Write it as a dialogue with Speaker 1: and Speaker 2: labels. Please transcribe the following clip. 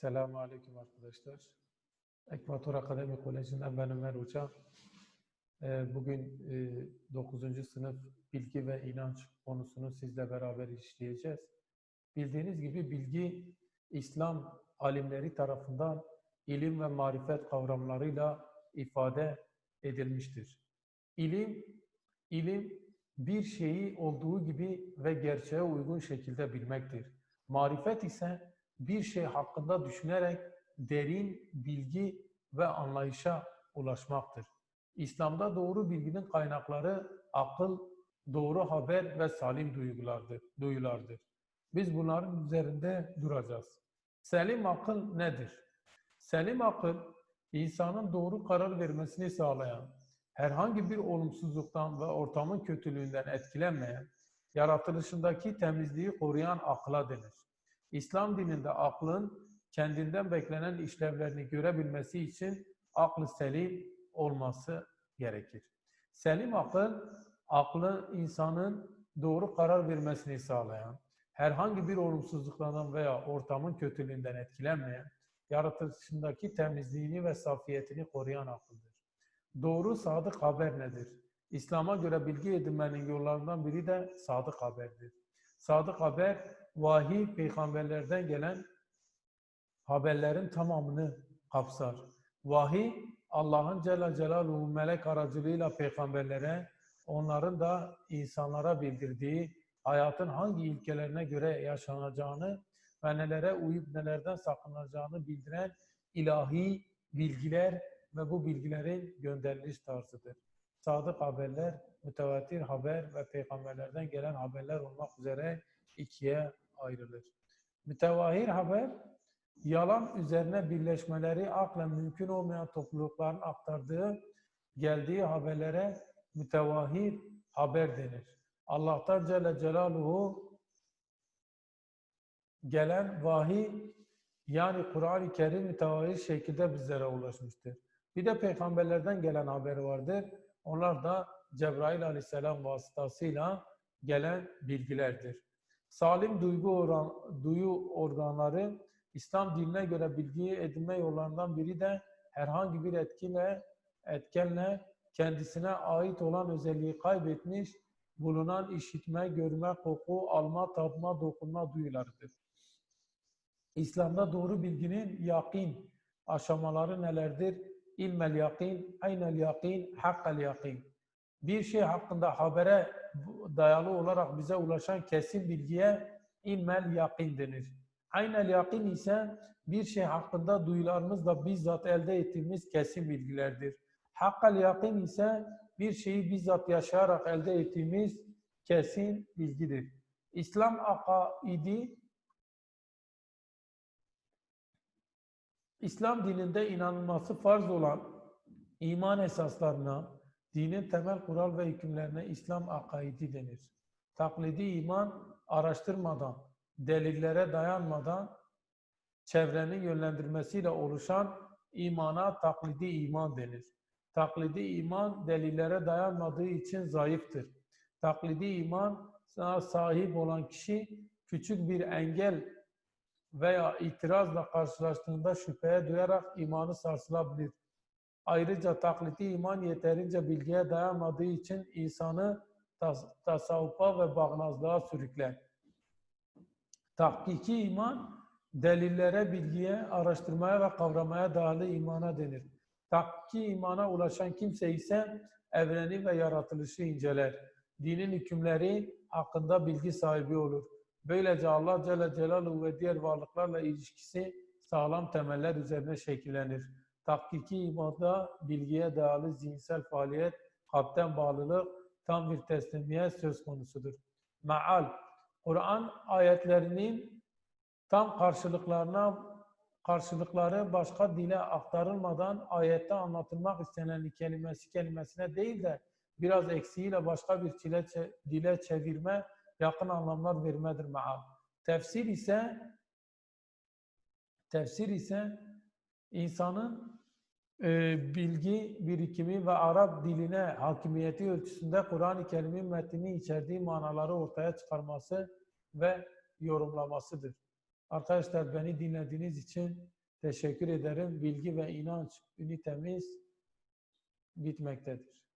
Speaker 1: Selamun Aleyküm arkadaşlar. Ekvator Akademi Koleji'nden ben Ömer Uça. Ee, Bugün 9. sınıf bilgi ve inanç konusunu sizle beraber işleyeceğiz. Bildiğiniz gibi bilgi İslam alimleri tarafından ilim ve marifet kavramlarıyla ifade edilmiştir. İlim, ilim bir şeyi olduğu gibi ve gerçeğe uygun şekilde bilmektir. Marifet ise bir şey hakkında düşünerek derin bilgi ve anlayışa ulaşmaktır. İslam'da doğru bilginin kaynakları akıl, doğru haber ve salim duygulardır. duyulardır. Biz bunların üzerinde duracağız. Selim akıl nedir? Selim akıl, insanın doğru karar vermesini sağlayan, herhangi bir olumsuzluktan ve ortamın kötülüğünden etkilenmeyen, yaratılışındaki temizliği koruyan akla denir. İslam dininde aklın kendinden beklenen işlevlerini görebilmesi için aklı selim olması gerekir. Selim akıl, aklı insanın doğru karar vermesini sağlayan, herhangi bir olumsuzluklardan veya ortamın kötülüğünden etkilenmeyen, yaratılışındaki temizliğini ve safiyetini koruyan akıldır. Doğru sadık haber nedir? İslam'a göre bilgi edinmenin yollarından biri de sadık haberdir. Sadık haber, vahiy peygamberlerden gelen haberlerin tamamını kapsar. Vahiy, Allah'ın Celle Celaluhu melek aracılığıyla peygamberlere, onların da insanlara bildirdiği hayatın hangi ilkelerine göre yaşanacağını ve nelere uyup nelerden sakınacağını bildiren ilahi bilgiler ve bu bilgilerin gönderiliş tarzıdır. Sadık haberler, mütevatir haber ve peygamberlerden gelen haberler olmak üzere ikiye ayrılır. Mütevahir haber, yalan üzerine birleşmeleri akla mümkün olmayan toplulukların aktardığı, geldiği haberlere mütevahir haber denir. Allah'tan Celle Celaluhu gelen vahiy yani Kur'an-ı Kerim mütevahir şekilde bizlere ulaşmıştır. Bir de peygamberlerden gelen haber vardır. Onlar da Cebrail aleyhisselam vasıtasıyla gelen bilgilerdir. Salim duygu oran, duyu organları İslam dinine göre bilgiyi edinme yollarından biri de herhangi bir etkiyle, etkenle kendisine ait olan özelliği kaybetmiş, bulunan işitme, görme, koku, alma, tatma, dokunma duyularıdır. İslam'da doğru bilginin yakin aşamaları nelerdir? İlmel yakin, aynel yakin, hakkal yakin. Bir şey hakkında habere dayalı olarak bize ulaşan kesin bilgiye ilmel yakin denir. Aynel yakin ise bir şey hakkında duyularımızla bizzat elde ettiğimiz kesin bilgilerdir. Hakkal yakin ise bir şeyi bizzat yaşayarak elde ettiğimiz kesin bilgidir. İslam akaidi İslam dininde inanılması farz olan iman esaslarına, dinin temel kural ve hükümlerine İslam akaidi denir. Taklidi iman araştırmadan, delillere dayanmadan çevrenin yönlendirmesiyle oluşan imana taklidi iman denir. Taklidi iman delillere dayanmadığı için zayıftır. Taklidi iman sahip olan kişi küçük bir engel veya itirazla karşılaştığında şüpheye duyarak imanı sarsılabilir. Ayrıca taklidi iman yeterince bilgiye dayanmadığı için insanı tas tasavvufa ve bağnazlığa sürükler. Tahkiki iman, delillere, bilgiye, araştırmaya ve kavramaya dayalı imana denir. Tahkiki imana ulaşan kimse ise evreni ve yaratılışı inceler. Dinin hükümleri hakkında bilgi sahibi olur. Böylece Allah Celle Celaluhu ve diğer varlıklarla ilişkisi sağlam temeller üzerine şekillenir. Tahkiki imanda bilgiye dayalı zihinsel faaliyet, kalpten bağlılık, tam bir teslimiyet söz konusudur. Maal, Kur'an ayetlerinin tam karşılıklarına karşılıkları başka dile aktarılmadan ayette anlatılmak istenen kelimesi kelimesine değil de biraz eksiğiyle başka bir dile, dile çevirme, yakın anlamlar vermedir maal. Tefsir ise tefsir ise insanın e, bilgi birikimi ve Arap diline hakimiyeti ölçüsünde Kur'an-ı Kerim'in metnini içerdiği manaları ortaya çıkarması ve yorumlamasıdır. Arkadaşlar beni dinlediğiniz için teşekkür ederim. Bilgi ve inanç ünitemiz bitmektedir.